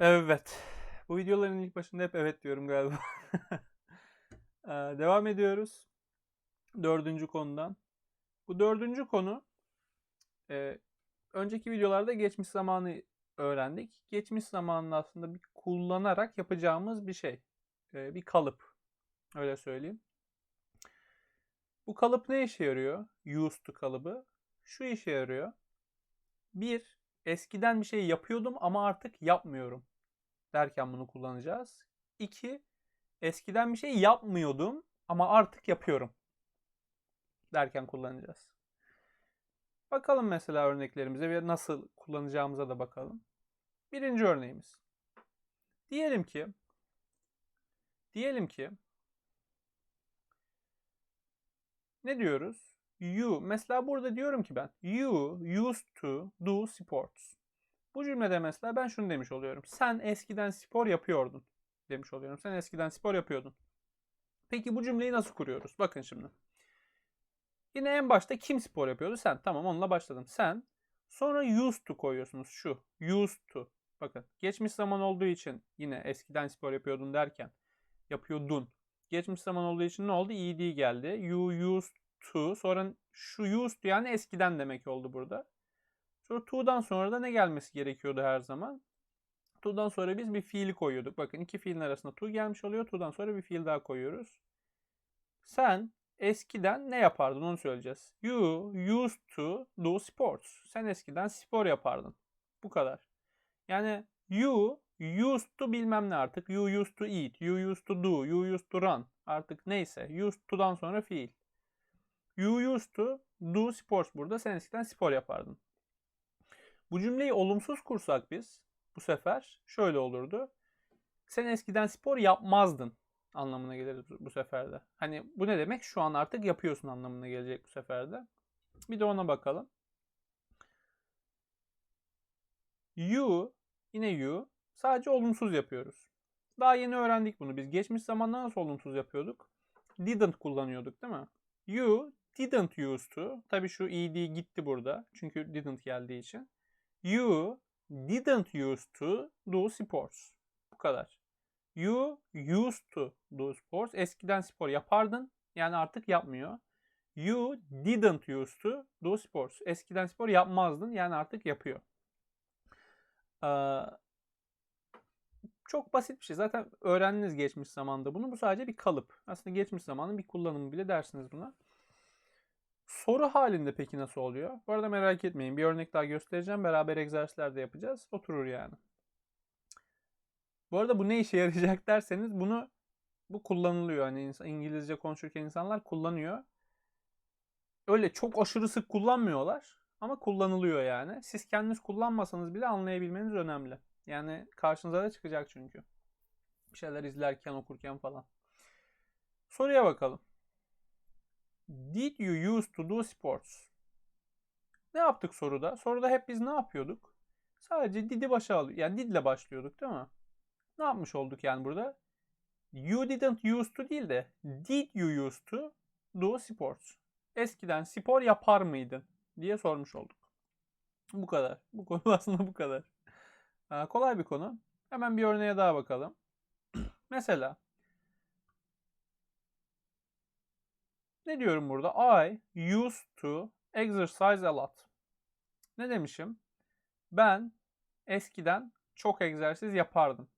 Evet. Bu videoların ilk başında hep evet diyorum galiba. Devam ediyoruz. Dördüncü konudan. Bu dördüncü konu önceki videolarda geçmiş zamanı öğrendik. Geçmiş zamanını aslında bir kullanarak yapacağımız bir şey. Bir kalıp. Öyle söyleyeyim. Bu kalıp ne işe yarıyor? Used kalıbı. Şu işe yarıyor. Bir, eskiden bir şey yapıyordum ama artık yapmıyorum derken bunu kullanacağız. İki, eskiden bir şey yapmıyordum ama artık yapıyorum derken kullanacağız. Bakalım mesela örneklerimize ve nasıl kullanacağımıza da bakalım. Birinci örneğimiz. Diyelim ki diyelim ki ne diyoruz? You. Mesela burada diyorum ki ben you used to do sports. Bu cümlede mesela ben şunu demiş oluyorum. Sen eskiden spor yapıyordun demiş oluyorum. Sen eskiden spor yapıyordun. Peki bu cümleyi nasıl kuruyoruz? Bakın şimdi. Yine en başta kim spor yapıyordu? Sen. Tamam onunla başladım. Sen. Sonra used to koyuyorsunuz. Şu. Used to. Bakın. Geçmiş zaman olduğu için yine eskiden spor yapıyordun derken yapıyordun. Geçmiş zaman olduğu için ne oldu? ed geldi. You used to. Sonra şu used yani eskiden demek oldu burada. Sonra to'dan sonra da ne gelmesi gerekiyordu her zaman? To'dan sonra biz bir fiili koyuyorduk. Bakın iki fiilin arasında to gelmiş oluyor. To'dan sonra bir fiil daha koyuyoruz. Sen eskiden ne yapardın onu söyleyeceğiz. You used to do sports. Sen eskiden spor yapardın. Bu kadar. Yani you used to bilmem ne artık. You used to eat. You used to do. You used to run. Artık neyse. Used to'dan sonra fiil. You used to do sports burada. Sen eskiden spor yapardın. Bu cümleyi olumsuz kursak biz bu sefer şöyle olurdu. Sen eskiden spor yapmazdın anlamına gelir bu sefer de. Hani bu ne demek? Şu an artık yapıyorsun anlamına gelecek bu sefer de. Bir de ona bakalım. You, yine you, sadece olumsuz yapıyoruz. Daha yeni öğrendik bunu. Biz geçmiş zamanda nasıl olumsuz yapıyorduk? Didn't kullanıyorduk değil mi? You didn't used to. Tabii şu ed gitti burada. Çünkü didn't geldiği için. You didn't used to do sports. Bu kadar. You used to do sports. Eskiden spor yapardın. Yani artık yapmıyor. You didn't used to do sports. Eskiden spor yapmazdın. Yani artık yapıyor. Ee, çok basit bir şey. Zaten öğrendiniz geçmiş zamanda bunu. Bu sadece bir kalıp. Aslında geçmiş zamanın bir kullanımı bile dersiniz buna. Soru halinde peki nasıl oluyor? Bu arada merak etmeyin. Bir örnek daha göstereceğim. Beraber egzersizler de yapacağız. Oturur yani. Bu arada bu ne işe yarayacak derseniz bunu bu kullanılıyor. Hani İngilizce konuşurken insanlar kullanıyor. Öyle çok aşırı sık kullanmıyorlar ama kullanılıyor yani. Siz kendiniz kullanmasanız bile anlayabilmeniz önemli. Yani karşınıza da çıkacak çünkü. Bir şeyler izlerken, okurken falan. Soruya bakalım. Did you used to do sports? Ne yaptık soruda? Soruda hep biz ne yapıyorduk? Sadece did'i başa alıyorduk. Yani did ile başlıyorduk değil mi? Ne yapmış olduk yani burada? You didn't used to değil de did you used to do sports? Eskiden spor yapar mıydın? diye sormuş olduk. Bu kadar. Bu konu aslında bu kadar. Ee, kolay bir konu. Hemen bir örneğe daha bakalım. Mesela ne diyorum burada? I used to exercise a lot. Ne demişim? Ben eskiden çok egzersiz yapardım.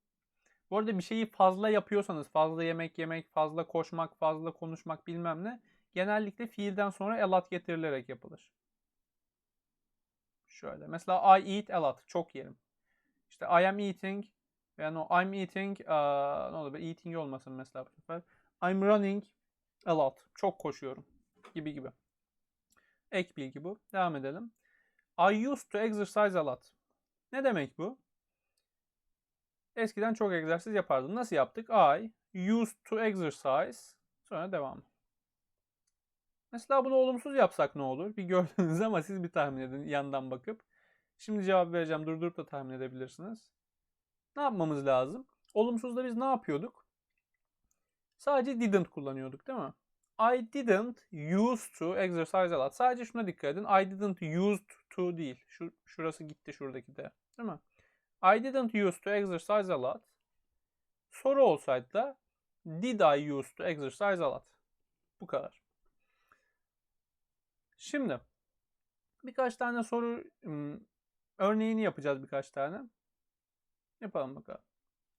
Bu arada bir şeyi fazla yapıyorsanız, fazla yemek yemek, fazla koşmak, fazla konuşmak bilmem ne, genellikle fiilden sonra a lot getirilerek yapılır. Şöyle. Mesela I eat a lot. Çok yerim. İşte I am eating yani o I'm eating uh, ne olur be eating olmasın mesela bu sefer. I'm running a. Çok koşuyorum. Gibi gibi. Ek bilgi bu. Devam edelim. I used to exercise a lot. Ne demek bu? Eskiden çok egzersiz yapardım. Nasıl yaptık? I used to exercise. Sonra devam. Mesela bunu olumsuz yapsak ne olur? Bir gördünüz ama siz bir tahmin edin yandan bakıp. Şimdi cevap vereceğim. Durdurup da tahmin edebilirsiniz. Ne yapmamız lazım? Olumsuzda biz ne yapıyorduk? Sadece didn't kullanıyorduk değil mi? I didn't used to exercise a lot. Sadece şuna dikkat edin. I didn't used to değil. Şu, şurası gitti şuradaki de. Değil mi? I didn't used to exercise a lot. Soru olsaydı da did I used to exercise a lot? Bu kadar. Şimdi birkaç tane soru örneğini yapacağız birkaç tane. Yapalım bakalım.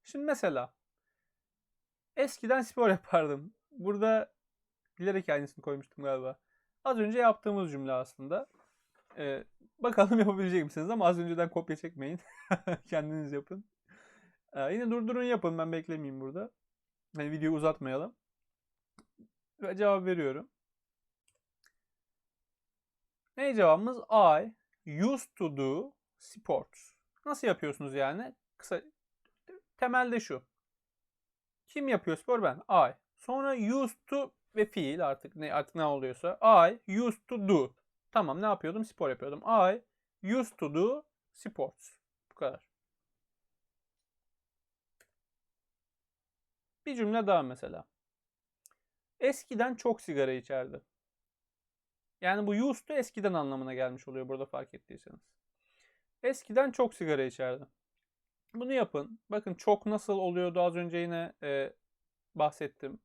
Şimdi mesela eskiden spor yapardım. Burada bilerek aynısını koymuştum galiba. Az önce yaptığımız cümle aslında. Ee, bakalım yapabilecek misiniz ama az önceden kopya çekmeyin. Kendiniz yapın. Ee, yine durdurun yapın ben beklemeyeyim burada. Hani videoyu uzatmayalım. Ve cevap veriyorum. Ne cevabımız? I used to do sports. Nasıl yapıyorsunuz yani? Kısa temelde şu. Kim yapıyor spor? Ben. I. Sonra used to ve fiil artık ne artık ne oluyorsa. I used to do. Tamam ne yapıyordum? Spor yapıyordum. I used to do sports. Bu kadar. Bir cümle daha mesela. Eskiden çok sigara içerdi. Yani bu used to eskiden anlamına gelmiş oluyor burada fark ettiyseniz. Eskiden çok sigara içerdi. Bunu yapın. Bakın çok nasıl oluyordu az önce yine e, bahsettim.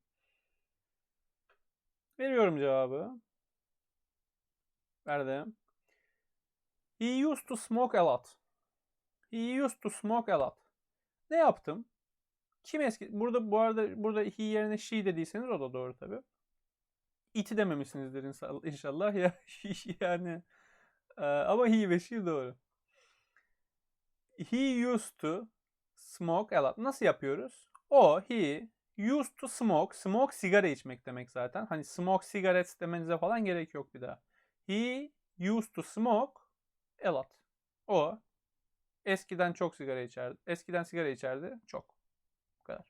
Veriyorum cevabı. Verdim. He used to smoke a lot. He used to smoke a lot. Ne yaptım? Kim eski? Burada bu arada burada he yerine she dediyseniz o da doğru tabi. It'i dememişsinizdir inşallah ya yani e, ama he ve she doğru. He used to smoke a lot. Nasıl yapıyoruz? O, he used to smoke. Smoke sigara içmek demek zaten. Hani smoke cigarettes demenize falan gerek yok bir daha. He used to smoke a lot. O eskiden çok sigara içerdi. Eskiden sigara içerdi. Çok. Bu kadar.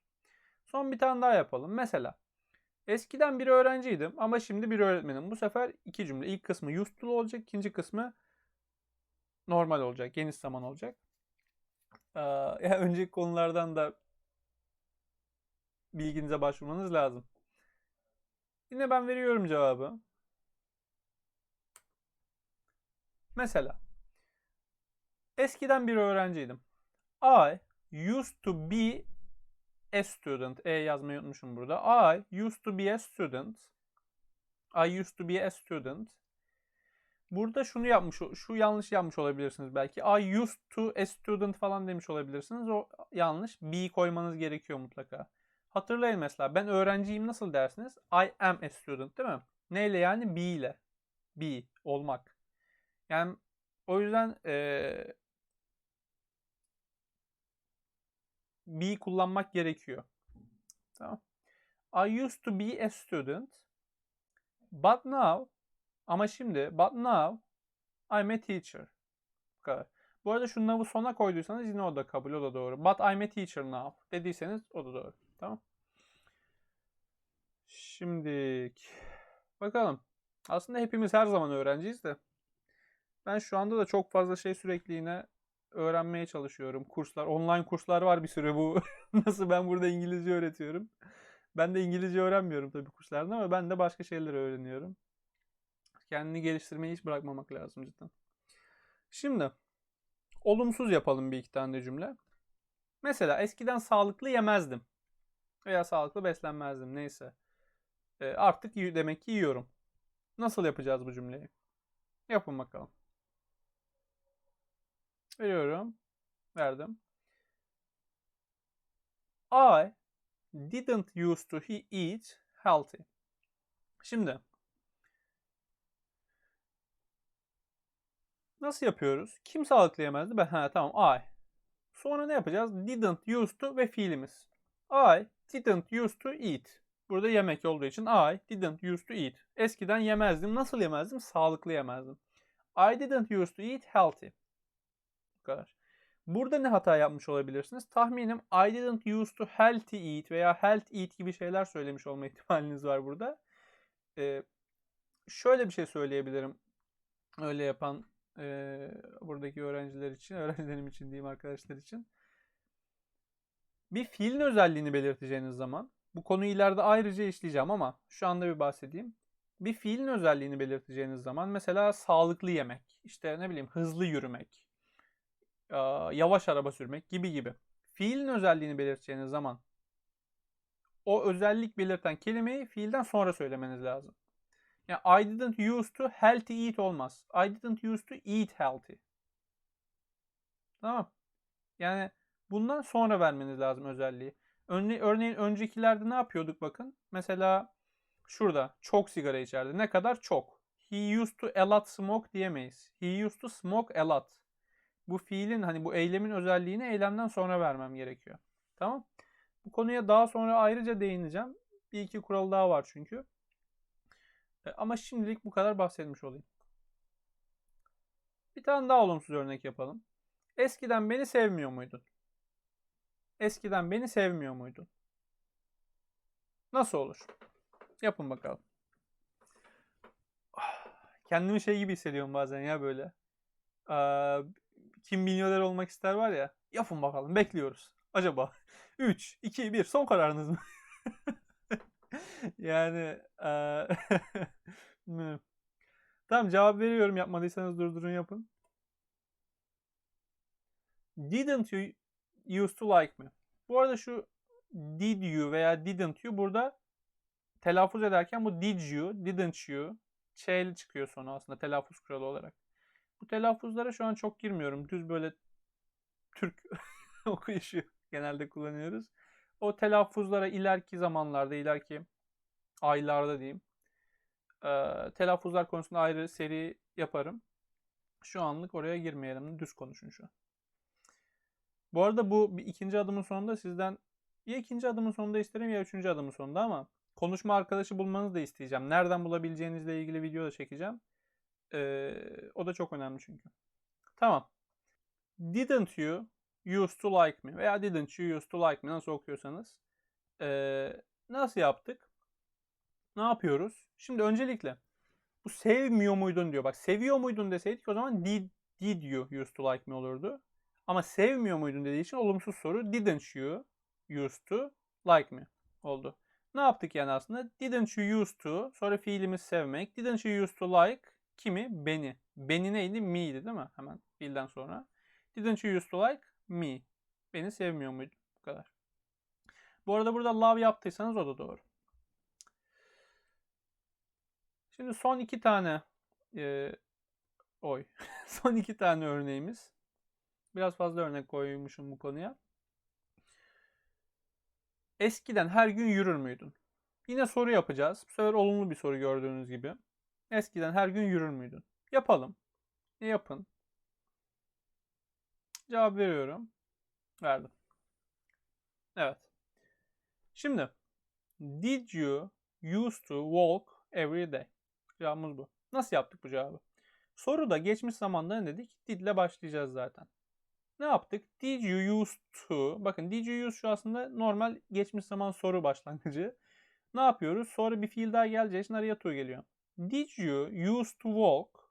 Son bir tane daha yapalım. Mesela eskiden bir öğrenciydim ama şimdi bir öğretmenim. Bu sefer iki cümle. İlk kısmı used to olacak. ikinci kısmı normal olacak. Geniş zaman olacak. Yani önceki konulardan da bilginize başvurmanız lazım. Yine ben veriyorum cevabı. Mesela eskiden bir öğrenciydim. I used to be a student. E yazmayı unutmuşum burada. I used to be a student. I used to be a student. Burada şunu yapmış, şu yanlış yapmış olabilirsiniz belki. I used to a student falan demiş olabilirsiniz. O yanlış. Be koymanız gerekiyor mutlaka. Hatırlayın mesela ben öğrenciyim nasıl dersiniz? I am a student değil mi? Neyle yani? Be ile. Be, olmak. Yani o yüzden ee, be kullanmak gerekiyor. Tamam. I used to be a student. But now ama şimdi but now I'm a teacher. Bu kadar. Bu arada şu now'ı sona koyduysanız yine o da kabul, o da doğru. But I'm a teacher now dediyseniz o da doğru. Tamam. Şimdi bakalım. Aslında hepimiz her zaman öğrenciyiz de. Ben şu anda da çok fazla şey sürekli yine öğrenmeye çalışıyorum. Kurslar, online kurslar var bir süre bu. Nasıl ben burada İngilizce öğretiyorum. Ben de İngilizce öğrenmiyorum tabii kurslarda ama ben de başka şeyler öğreniyorum. Kendini geliştirmeyi hiç bırakmamak lazım cidden. Şimdi olumsuz yapalım bir iki tane cümle. Mesela eskiden sağlıklı yemezdim. Veya sağlıklı beslenmezdim neyse. E, artık demek ki yiyorum. Nasıl yapacağız bu cümleyi? Yapın bakalım. Veriyorum. Verdim. I didn't used to eat healthy. Şimdi nasıl yapıyoruz? Kim sağlıklı yemezdi? Ben ha tamam I. Sonra ne yapacağız? Didn't used to ve fiilimiz. I didn't used to eat. Burada yemek olduğu için I didn't used to eat. Eskiden yemezdim. Nasıl yemezdim? Sağlıklı yemezdim. I didn't used to eat healthy. Bu kadar. Burada ne hata yapmış olabilirsiniz? Tahminim I didn't used to healthy eat veya health eat gibi şeyler söylemiş olma ihtimaliniz var burada. Ee, şöyle bir şey söyleyebilirim. Öyle yapan e, buradaki öğrenciler için, öğrencilerim için diyeyim arkadaşlar için. Bir fiilin özelliğini belirteceğiniz zaman bu konuyu ileride ayrıca işleyeceğim ama şu anda bir bahsedeyim. Bir fiilin özelliğini belirteceğiniz zaman mesela sağlıklı yemek, işte ne bileyim hızlı yürümek, yavaş araba sürmek gibi gibi. Fiilin özelliğini belirteceğiniz zaman o özellik belirten kelimeyi fiilden sonra söylemeniz lazım. Yani I didn't used to healthy eat olmaz. I didn't used to eat healthy. Tamam. Yani bundan sonra vermeniz lazım özelliği. Örne örneğin öncekilerde ne yapıyorduk bakın. Mesela şurada çok sigara içerdi. Ne kadar çok. He used to a lot smoke diyemeyiz. He used to smoke a lot. Bu fiilin hani bu eylemin özelliğini eylemden sonra vermem gerekiyor. Tamam. Bu konuya daha sonra ayrıca değineceğim. Bir iki kural daha var çünkü. E, ama şimdilik bu kadar bahsetmiş olayım. Bir tane daha olumsuz örnek yapalım. Eskiden beni sevmiyor muydun? Eskiden beni sevmiyor muydun? Nasıl olur? Yapın bakalım. Kendimi şey gibi hissediyorum bazen ya böyle. Kim milyoner olmak ister var ya. Yapın bakalım. Bekliyoruz. Acaba 3, 2, 1 son kararınız mı? yani ee, tamam cevap veriyorum. Yapmadıysanız durdurun yapın. Didn't you used to like me? Bu arada şu did you veya didn't you burada telaffuz ederken bu did you, didn't you ç'li çıkıyor sonu aslında telaffuz kuralı olarak. Bu telaffuzlara şu an çok girmiyorum. Düz böyle Türk okuyuşu genelde kullanıyoruz. O telaffuzlara ileriki zamanlarda, ileriki aylarda diyeyim. E, telaffuzlar konusunda ayrı seri yaparım. Şu anlık oraya girmeyelim. Düz konuşun şu. Bu arada bu bir ikinci adımın sonunda sizden ya ikinci adımın sonunda isterim ya üçüncü adımın sonunda ama konuşma arkadaşı bulmanızı da isteyeceğim. Nereden bulabileceğinizle ilgili video da çekeceğim. Ee, o da çok önemli çünkü. Tamam. Didn't you used to like me veya didn't you used to like me nasıl okuyorsanız. Ee, nasıl yaptık? Ne yapıyoruz? Şimdi öncelikle bu sevmiyor muydun diyor. Bak seviyor muydun deseydik o zaman did, did you used to like me olurdu. Ama sevmiyor muydun dediği için olumsuz soru didn't you used to like me oldu. Ne yaptık yani aslında? Didn't you used to sonra fiilimiz sevmek. Didn't you used to like kimi? Beni. Beni neydi? Me'ydi değil mi? Hemen fiilden sonra. Didn't you used to like me? Beni sevmiyor muydun? Bu kadar. Bu arada burada love yaptıysanız o da doğru. Şimdi son iki tane e, oy. son iki tane örneğimiz. Biraz fazla örnek koymuşum bu konuya. Eskiden her gün yürür müydün? Yine soru yapacağız. Bu sefer olumlu bir soru gördüğünüz gibi. Eskiden her gün yürür müydün? Yapalım. Ne yapın? Cevap veriyorum. Verdim. Evet. Şimdi Did you used to walk every day? Cevabımız bu. Nasıl yaptık bu cevabı? Soruda geçmiş zamanda ne dedik? Did ile başlayacağız zaten. Ne yaptık? Did you used to? Bakın did you use şu aslında normal geçmiş zaman soru başlangıcı. Ne yapıyoruz? Sonra bir fiil daha geleceği için araya to geliyor. Did you used to walk?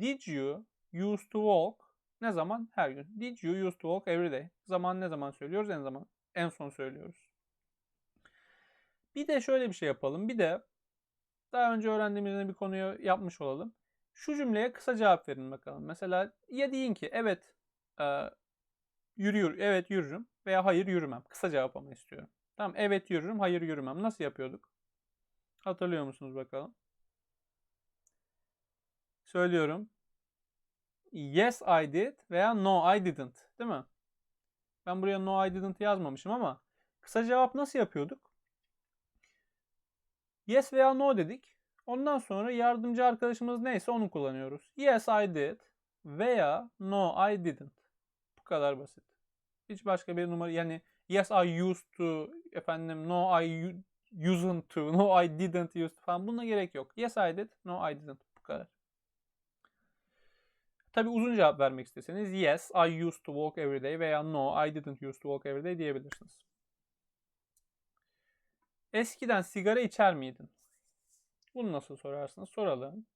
Did you used to walk? Ne zaman? Her gün. Did you used to walk every day? Zaman ne zaman söylüyoruz? En zaman. En son söylüyoruz. Bir de şöyle bir şey yapalım. Bir de daha önce öğrendiğimizde bir konuyu yapmış olalım. Şu cümleye kısa cevap verin bakalım. Mesela ya deyin ki evet e, yürüyor, evet yürürüm veya hayır yürümem. Kısa cevap ama istiyorum. Tamam evet yürürüm, hayır yürümem. Nasıl yapıyorduk? Hatırlıyor musunuz bakalım? Söylüyorum. Yes I did veya no I didn't. Değil mi? Ben buraya no I didn't yazmamışım ama kısa cevap nasıl yapıyorduk? Yes veya no dedik. Ondan sonra yardımcı arkadaşımız neyse onu kullanıyoruz. Yes I did veya no I didn't. Bu kadar basit. Hiç başka bir numara yani yes I used to efendim no I used to no I didn't used to falan buna gerek yok. Yes I did no I didn't. Bu kadar. Tabi uzun cevap vermek isteseniz yes I used to walk every day veya no I didn't used to walk every day diyebilirsiniz. Eskiden sigara içer miydin? Bunu nasıl sorarsınız? Soralım.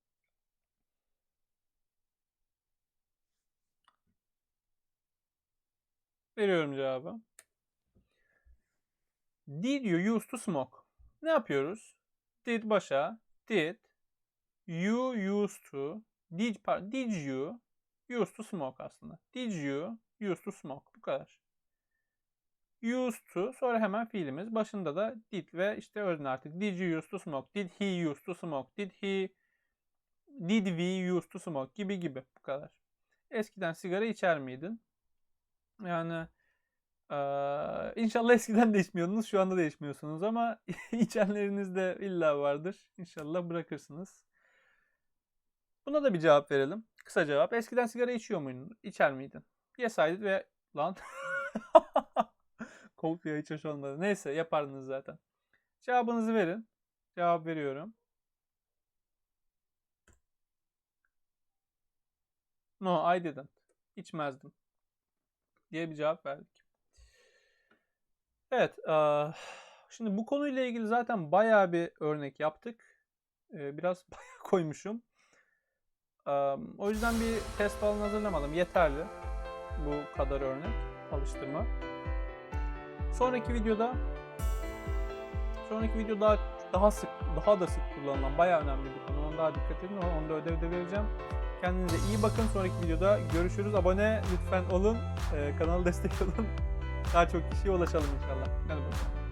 Veriyorum cevabı. Did you used to smoke? Ne yapıyoruz? Did başa. Did. You used to. Did, did you Used to smoke aslında. Did you used to smoke? Bu kadar. Used to sonra hemen fiilimiz. Başında da did ve işte özne artık. Did you used to smoke? Did he used to smoke? Did he Did we used to smoke? Gibi gibi. Bu kadar. Eskiden sigara içer miydin? Yani eee, inşallah eskiden de içmiyordunuz. Şu anda da içmiyorsunuz ama içenleriniz de illa vardır. İnşallah bırakırsınız. Buna da bir cevap verelim. Kısa cevap. Eskiden sigara içiyor muydun? İçer miydin? Yes I did ve lan kopya hiç hoş olmadı. Neyse yapardınız zaten. Cevabınızı verin. Cevap veriyorum. No I didn't. İçmezdim. Diye bir cevap verdik. Evet. Şimdi bu konuyla ilgili zaten bayağı bir örnek yaptık. Biraz bayağı koymuşum. O yüzden bir test falan hazırlamadım. Yeterli. Bu kadar örnek. Alıştırma. Sonraki videoda sonraki video daha daha sık daha da sık kullanılan bayağı önemli bir konu. Ona daha dikkat edin. Onu da ödevde vereceğim. Kendinize iyi bakın. Sonraki videoda görüşürüz. Abone lütfen olun. Ee, kanalı destek olun. Daha çok kişiye ulaşalım inşallah. Hadi bakalım.